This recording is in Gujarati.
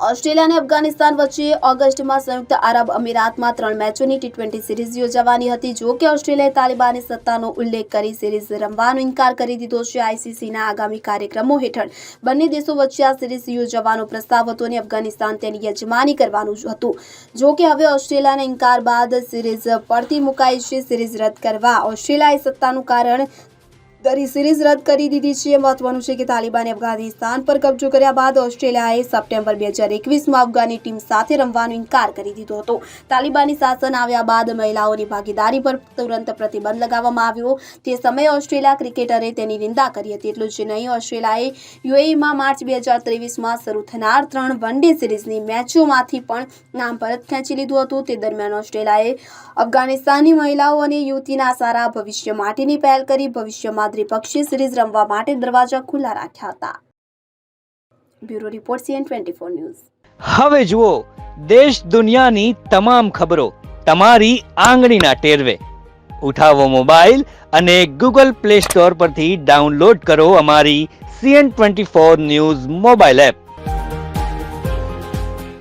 ઓસ્ટ્રેલિયા અને અફઘાનિસ્તાન વચ્ચે ઓગસ્ટમાં સંયુક્ત આરબ અમીરાતમાં ત્રણ મેચોની ટી ટ્વેન્ટી સિરીઝ યોજાવાની હતી. જો કે ઓસ્ટ્રેલિયાએ તાલિબાની સત્તાનો ઉલ્લેખ કરી સિરીઝ રમવાનો ઇનકાર કરી દીધો છે. આઈસીસીના આગામી કાર્યક્રમો હેઠળ બંને દેશો વચ્ચે આ સિરીઝ યોજવાનો પ્રસ્તાવ હતો અને અફઘાનિસ્તાન તેની યજમાની કરવાનું હતું. જો કે હવે ઓસ્ટ્રેલિયાના ઇનકાર બાદ સિરીઝ પડતી મુકાઈ છે. સિરીઝ રદ કરવા ઓસ્ટ્રેલિયાએ સત્તાનું કારણ કરી સિરીઝ રદ કરી દીધી છે. મહત્વનું છે કે તાલિબાને અફઘાનિસ્તાન પર કબજો કર્યા બાદ ઓસ્ટ્રેલિયાએ સપ્ટેમ્બર બે હજાર એકવીસમાં અફઘાની ટીમ સાથે રમવાનો ઇનકાર કરી દીધો હતો. તાલિબાની શાસન આવ્યા બાદ મહિલાઓની ભાગીદારી પર તુરંત પ્રતિબંધ લગાવવામાં આવ્યો. તે સમયે ઓસ્ટ્રેલિયા ક્રિકેટરે તેની નિંદા કરી હતી. એટલું જ નહીં, ઓસ્ટ્રેલિયાએ યુએઈમાં માર્ચ બે હજાર ત્રેવીસમાં શરૂ થનાર ત્રણ વન ડે સિરીઝની મેચોમાંથી પણ નામ પરત ખેંચી લીધું હતું. તે દરમિયાન ઓસ્ટ્રેલિયાએ અફઘાનિસ્તાનની મહિલાઓ અને યુવતીના સારા ભવિષ્ય માટેની પહેલ કરી. ભવિષ્યમાં દ્વિપક્ષીય સિરીઝ રમવા માટે દરવાજા ખુલ્લા રાખ્યા હતા. Bureau report CN twenty four news. હવે જુઓ, દેશ દુનિયાની તમામ ખબરો તમારી આંગળીના ટેરવે. ઉઠાવો મોબાઈલ અને ગૂગલ પ્લે સ્ટોર પરથી ડાઉનલોડ કરો અમારી CN twenty four news mobile app.